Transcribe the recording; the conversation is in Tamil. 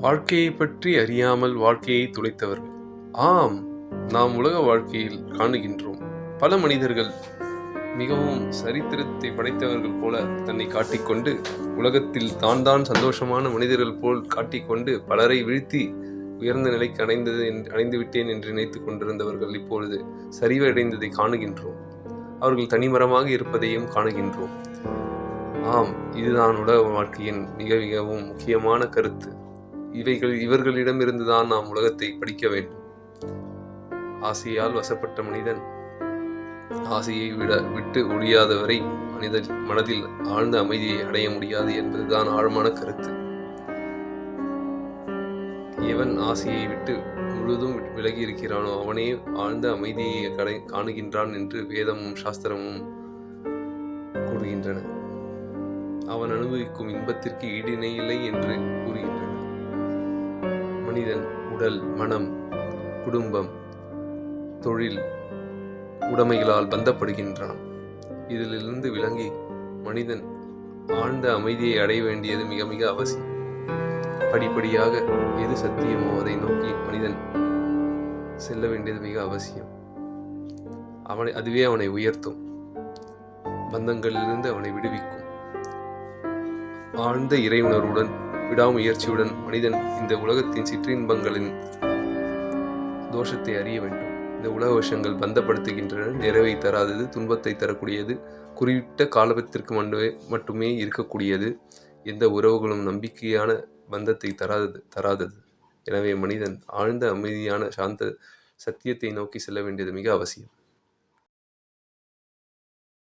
வாழ்க்கையைப் பற்றி அறியாமல் வாழ்க்கையை துளைத்தவர்கள் ஆம் நாம் உலக வாழ்க்கையில் காணுகின்றோம். பல மனிதர்கள் மிகவும் சரித்திரத்தை படைத்தவர்கள் போல தன்னை காட்டிக்கொண்டு உலகத்தில் தான் தான் சந்தோஷமான மனிதர்கள் போல் காட்டிக்கொண்டு பலரை வீழ்த்தி உயர்ந்த நிலைக்கு அடைந்தது அடைந்து விட்டேன் என்று நினைத்துக் கொண்டிருந்தவர்கள் இப்பொழுது சரிவடைந்ததை காணுகின்றோம். அவர்கள் தனிமரமாக இருப்பதையும் காணுகின்றோம். ஆம் இதுதான் உலக வாழ்க்கையின் மிக மிகவும் முக்கியமான கருத்து. இவைகள் இவர்களிடமிருந்துதான் நாம் உலகத்தை படிக்க வேண்டும். ஆசையால் வசப்பட்ட மனிதன் ஆசையை விட விட்டு ஒழியாதவரை மனிதன் மனதில் ஆழ்ந்த அமைதியை அடைய முடியாது என்பதுதான் ஆழமான கருத்து. எவன் ஆசையை விட்டு முழுதும் விலகி இருக்கிறானோ அவனே ஆழ்ந்த அமைதியை கடை காணுகின்றான் என்று வேதமும் சாஸ்திரமும் கூறுகின்றன. அவன் அனுபவிக்கும் இன்பத்திற்கு ஈடிணை இல்லை என்று கூறுகின்றன. மனிதன் உடல் மனம் குடும்பம் தொழில் உடைமைகளால் பந்தப்படுகின்றான். இதிலிருந்து விளங்கி மனிதன் ஆழ்ந்த அமைதியை அடைய வேண்டியது மிக மிக அவசியம். படிப்படியாக எது சத்தியமோ அதை நோக்கி மனிதன் செல்ல வேண்டியது மிக அவசியம். அவனை அதுவே அவனை உயர்த்தும். பந்தங்களிலிருந்து அவனை விடுவிக்கும். ஆழ்ந்த இறையுணர்வுடன் விடாமுயற்சியுடன் மனிதன் இந்த உலகத்தின் சிற்றின்பங்களின் தோஷத்தை அறிய வேண்டும். இந்த உலக விஷயங்கள் பந்தப்படுத்துகின்றன நிறைவை தராதது துன்பத்தை தரக்கூடியது குறிப்பிட்ட காலத்திற்கு மட்டுமே மட்டுமே இருக்கக்கூடியது. எந்த உறவுகளும் நம்பிக்கையான பந்தத்தை தராதது தராதது. எனவே மனிதன் ஆழ்ந்த அமைதியான சாந்த சத்தியத்தை நோக்கி செல்ல வேண்டியது மிக அவசியம்.